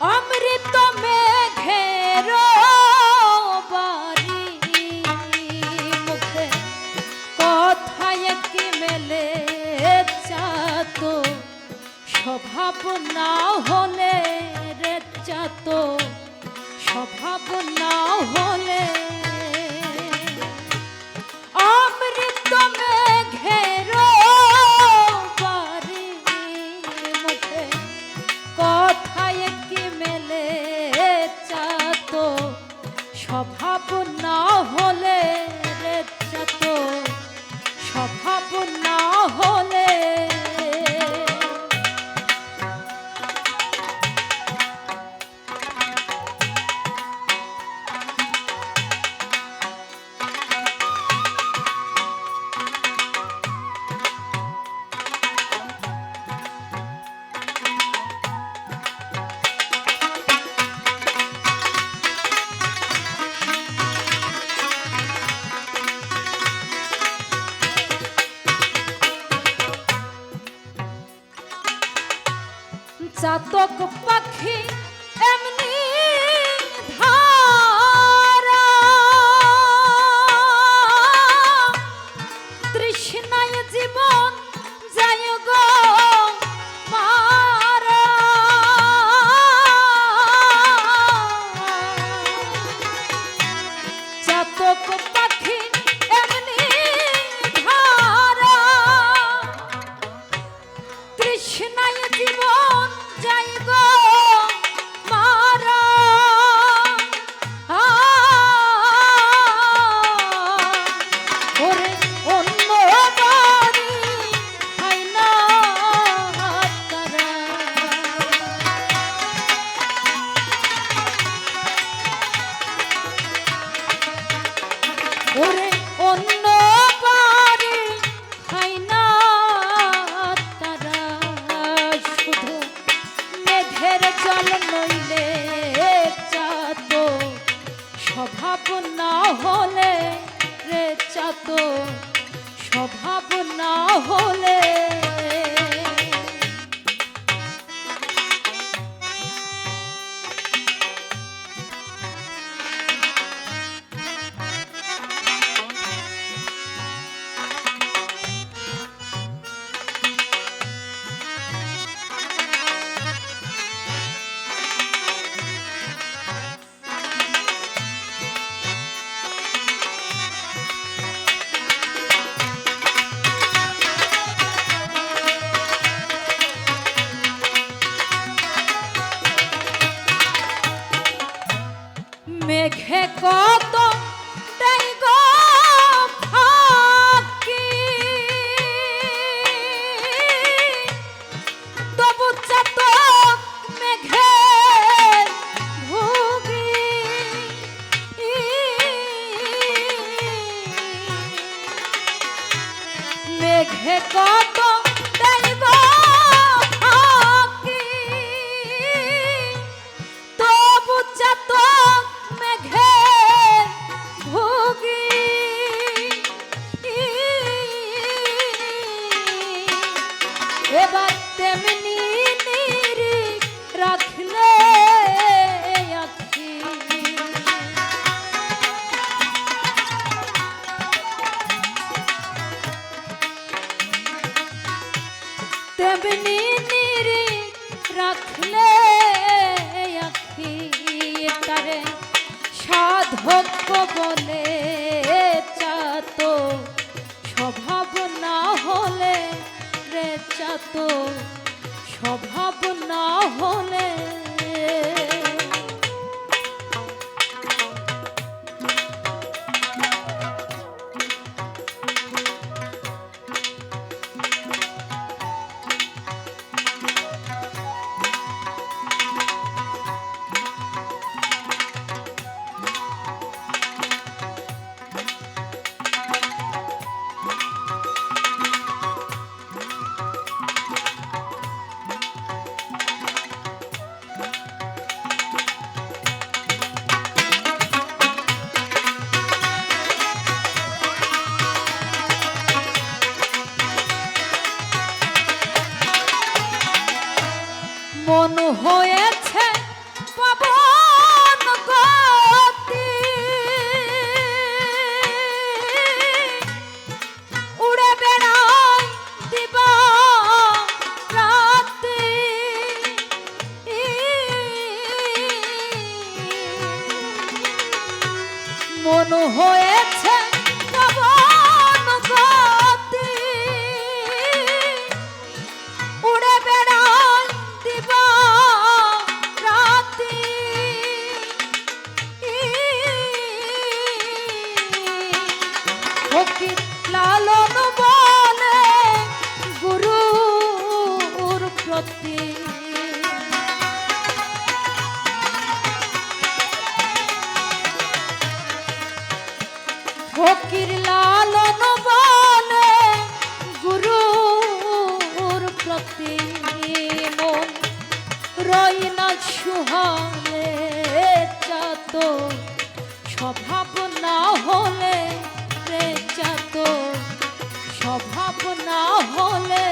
অমৃত মেঘের বাড়ি মুখে কথায় কি মেলে চাত স্বভাব না হলে রে চাত স্বভাব না হলে স্বভাব চাতক পাখি স্বভাব না হলে মেঘে কত তাই গো ফাঁকি। তবু চাতক মেঘে এবার তেমনি রাখলে তেমনি নিরি রাখলে আখি। তারে সাধক বলে চাত স্বভাব না হলে মন হয়েছে লালন বলে গুরুর প্রতি। ফকির লালন বলে গুরুর প্রতি। মন রই না সুহালে চাত স্বভাব না হলে রে স্বভাব না হলে